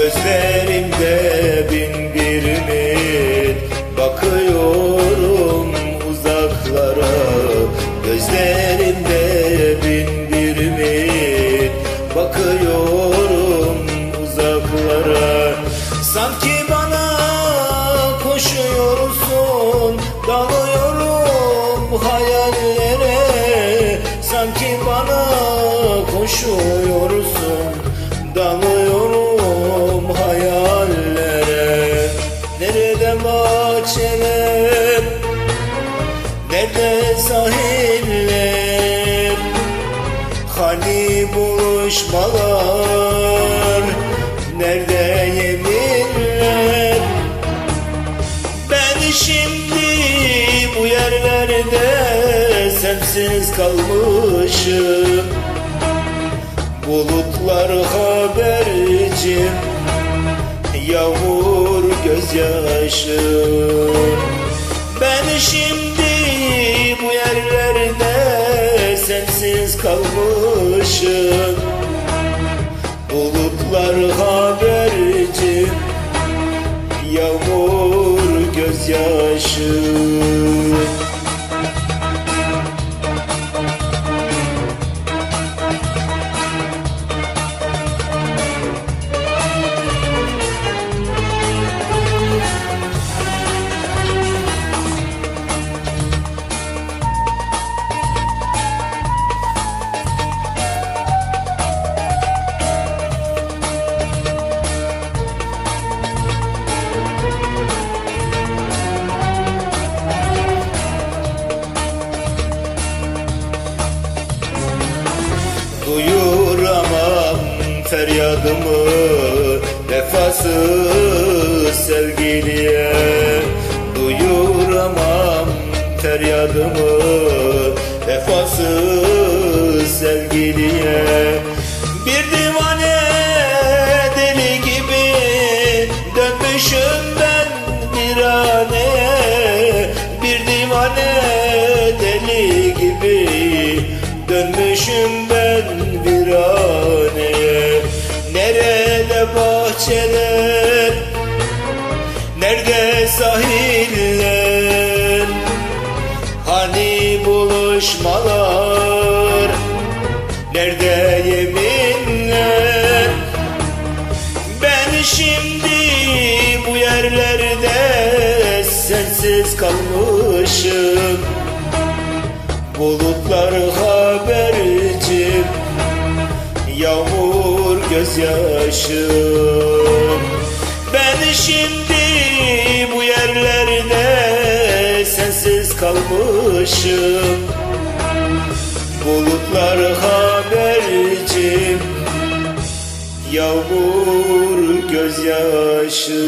Gözlerimde bin bir ümit. Bakıyorum uzaklara. Gözlerimde bin bir ümit. Bakıyorum uzaklara. Sanki bana koşuyorsun. Dalıyorum hayallere. Sanki bana koşuyorsun. Dalıyorum Bahçeler Nerede sahiller Hani buluşmalar Nerede yeminler? Ben şimdi bu yerlerde Sensiz kalmışım. Bulutlar haberci Yağmur gözyaşım Ben şimdi bu yerlerde Sensiz kalmışım. Bulutlar haberci Yağmur gözyaşım feryadımı Vefasız sevgiliye Duyuramam feryadımı Vefasız sevgiliye. Bir divane deli gibi Dönmüşüm ben bir haneye Bir divane deli gibi Dönmüşüm bahçeler Nerede sahiller? Hani buluşmalar Nerede yeminler? Ben şimdi bu yerlerde Sensiz kalmışım. Bulutlar haberci Yağmur gözyaşım Ben şimdi bu yerlerde Sensiz kalmışım. Bulutlar haberci Yağmur gözyaşım